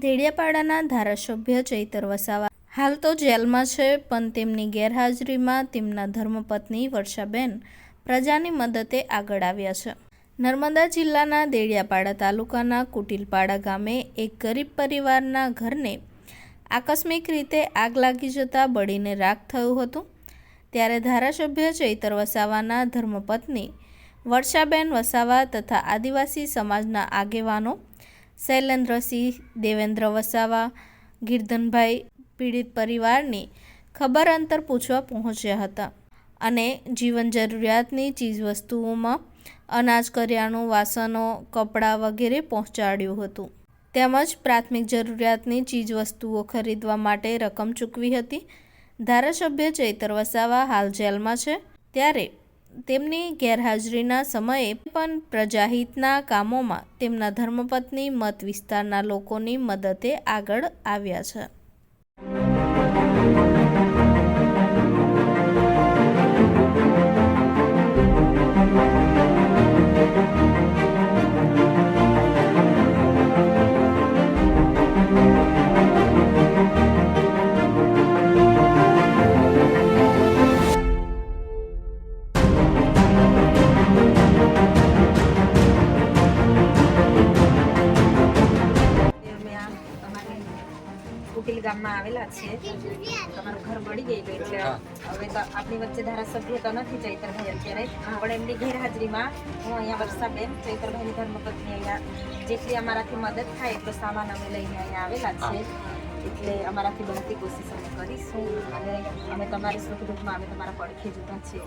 દેડિયાપાડાના ધારાસભ્ય ચૈતર વસાવા. હાલ તો જેલમાં છે, પણ તેમની ગેરહાજરીમાં તેમના ધર્મપત્ની વર્ષાબેન પ્રજાની મદદે આગળ આવ્યા છે. નર્મદા જિલ્લાના દેડિયાપાડા તાલુકાના કુટિલપાડા ગામે એક ગરીબ પરિવારના ઘરને આકસ્મિક રીતે આગ લાગી જતાં બળીને રાખ થયું હતું. ત્યારે ધારાસભ્ય ચૈતર વસાવાના ધર્મપત્ની વર્ષાબેન વસાવા તથા આદિવાસી સમાજના આગેવાનો શૈલેન્દ્રસિંહ, દેવેન્દ્ર વસાવા, ગિરધનભાઈ પીડિત પરિવારની ખબર અંતર પૂછવા પહોંચ્યા હતા અને જીવન જરૂરિયાતની ચીજવસ્તુઓમાં અનાજ, કરિયાણું, વાસણો, કપડાં વગેરે પહોંચાડ્યું હતું. તેમજ પ્રાથમિક જરૂરિયાતની ચીજવસ્તુઓ ખરીદવા માટે રકમ ચૂકવી હતી. ધારાસભ્ય ચૈતર વસાવા હાલ જેલમાં છે. ત્યારે તેમની ગેરહાજરીના સમયે પણ પ્રજાહિતના કામોમાં તેમના ધર્મપત્ની મત વિસ્તારના લોકોની મદદે આગળ આવ્યા છે. અમારી કુટિલ ગામમાં આવેલા છીએ તમારું ઘર મળી ગયેલું છે. હવે તો આપણી વચ્ચે ધારાસભ્ય તો નથી ચૈતરભાઈ અત્યારે. પણ એમની ગેરહાજરીમાં હું અહીંયા વર્ષાબેન ચૈતરભાઈની ધર્મપત્ની અહીંયા જેટલી અમારાથી મદદ થાય એટલો સામાન અમે લઈને અહીંયા આવેલા છીએ એટલે અમારાથી બનતી કોશિશ અમે કરીશું અને અમે તમારી સુખ દુઃખમાં અમે તમારા પડખે જ ઊભા છીએ.